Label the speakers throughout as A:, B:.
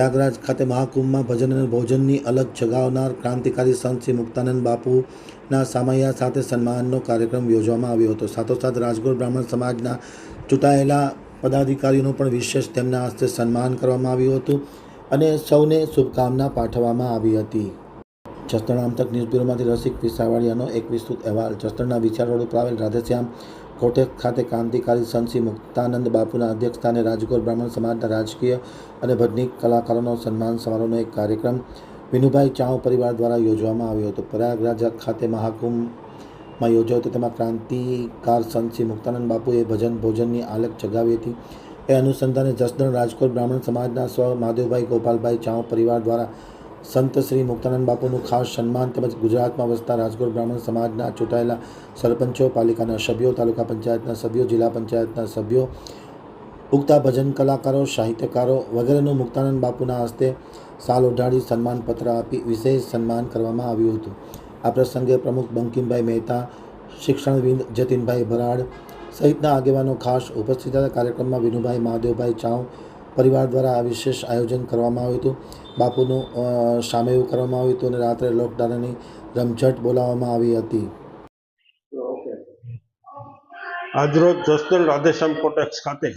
A: પ્રયાગરાજ ખાતે મહાકુંભમાં ભજન અને ભોજનની અલગ જગાવનાર ક્રાંતિકારી સંત શ્રી મુક્તાનંદ બાપુના સામૈયા સાથે સન્માનનો કાર્યક્રમ યોજવામાં આવ્યો હતો. સાથોસાથ રાજગોર બ્રાહ્મણ સમાજના ચૂંટાયેલા પદાધિકારીઓનું પણ વિશેષ તેમના હસ્તે સન્માન કરવામાં આવ્યું હતું અને સૌને શુભકામના પાઠવવામાં આવી હતી. જસદણ આમતક ન્યૂઝ બ્યુરોમાંથી રસિક વિસાવાડિયાનો એક વિસ્તૃત અહેવાલ. જસદણના વિચાર રોડ ઉપર આવેલ રાધેશ્યામ કોટેક ખાતે ક્રાંતિકારી સંત મુક્તાનંદ બાપુના અધ્યક્ષસ્થાને રાજકોટ બ્રાહ્મણ સમાજના રાજકીય અને ભજનિક કલાકારોનો સન્માન સમારોહનો એક કાર્યક્રમ વિનુભાઈ ચાવ પરિવાર દ્વારા યોજવામાં આવ્યો હતો. પ્રયાગરાજ ખાતે મહાકુંભમાં યોજાયો હતો. તેમાં ક્રાંતિકાર સંત મુક્તાનંદ બાપુએ ભજન ભોજનની આલક જગાવી હતી. એ અનુસંધાને જસદણ રાજકોટ બ્રાહ્મણ સમાજના સ્વ મહાદેવભાઈ ગોપાલભાઈ ચાવ પરિવાર દ્વારા સંત શ્રી મુક્તાનંદ બાપુનું ખાસ સન્માન તેમજ ગુજરાતમાં વસતા રાજકોટ બ્રાહ્મણ સમાજના ચૂંટાયેલા સરપંચો, પાલિકાના સભ્યો, તાલુકા પંચાયતના સભ્યો, જિલ્લા પંચાયતના સભ્યો, ઉગતા ભજન કલાકારો, સાહિત્યકારો વગેરેનું મુક્તાનંદ બાપુના હસ્તે સાલ ઓઢાડી સન્માનપત્ર આપી વિશેષ સન્માન કરવામાં આવ્યું હતું. આ પ્રસંગે પ્રમુખ બંકિમભાઈ મહેતા, શિક્ષણવિદ જતીનભાઈ ભરાડ સહિતના આગેવાનો ખાસ ઉપસ્થિત હતા. કાર્યક્રમમાં વિનુભાઈ, મહાદેવભાઈ ચાવ પરિવાર દ્વારા આ વિશેષ આયોજન કરવામાં આવ્યું હતું. બાપુનું સામૈયું કરવામાં આવ્યું હતું અને રાત્રે લોકડાયરાની રમઝટ બોલાવવામાં આવી હતી.
B: આજરોજ જસદણ રાધેશ્યામ કોટેક્સ ખાતે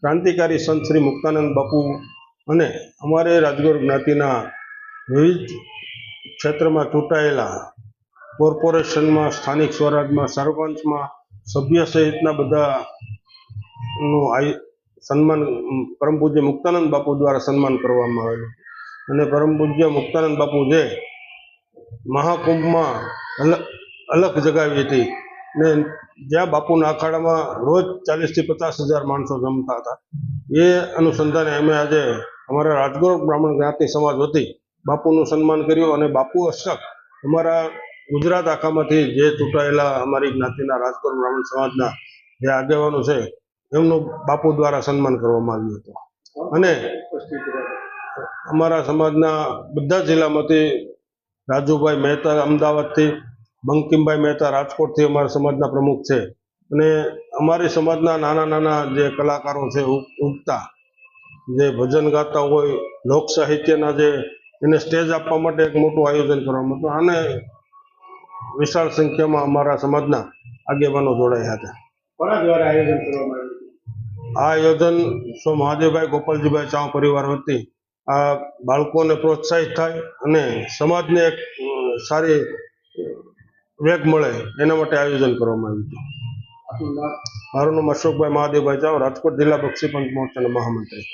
B: ક્રાંતિકારી સંત શ્રી મુક્તાનંદ બાપુ અને અમારે રાજગોર જ્ઞાતિના વિવિધ ક્ષેત્રમાં ચૂંટાયેલા કોર્પોરેશનમાં, સ્થાનિક સ્વરાજમાં, સરપંચમાં, સભ્ય સહિતના બધાનું આય સન્માન પરમ પૂજ્ય મુક્તાનંદ બાપુ દ્વારા સન્માન કરવામાં આવેલું. અને પરમ પૂજ્ય મુક્તાનંદ બાપુ જે મહાકુંભમાં અલગ અલગ જગાવી હતી. ને જ્યાં બાપુના અખાડામાં રોજ ચાલીસથી પચાસ હજાર માણસો જમતા હતા. એ અનુસંધાને અમે આજે અમારા રાજગોર બ્રાહ્મણ જ્ઞાતિ સમાજ વતી બાપુનું સન્માન કર્યું અને બાપુ અશક અમારા ગુજરાત આખામાંથી જે ચૂંટાયેલા અમારી જ્ઞાતિના રાજગોર બ્રાહ્મણ સમાજના જે આગેવાનો છે એમનું બાપુ દ્વારા સન્માન કરવામાં આવ્યું હતું. અને અમારા સમાજના બધા જિલ્લામાંથી રાજુભાઈ મહેતા અમદાવાદથી, બંકિમભાઈ મહેતા રાજકોટથી અમારા સમાજના પ્રમુખ છે. અને અમારી સમાજના નાના નાના જે કલાકારો છે ઉગ- ઉગતા, જે ભજન ગાતા હોય, લોક સાહિત્યના જે એને સ્ટેજ આપવા માટે એક મોટું આયોજન કરવામાં હતું. અને વિશાળ સંખ્યામાં અમારા સમાજના આગેવાનો જોડાયા હતા.
C: દ્વારા આયોજન કરવામાં આવ્યું?
B: આ આયોજન સ્વ મહાદેવભાઈ ગોપાલજીભાઈ ચાવ પરિવાર વતી આ બાળકોને પ્રોત્સાહિત થાય અને સમાજને એક સારી વેગ મળે એના માટે આયોજન કરવામાં આવ્યું હતું. મારું નામ અશોકભાઈ મહાદેવભાઈ ચાવ રાજકોટ જિલ્લા બક્ષી પંચ મોરચાના મહામંત્રી.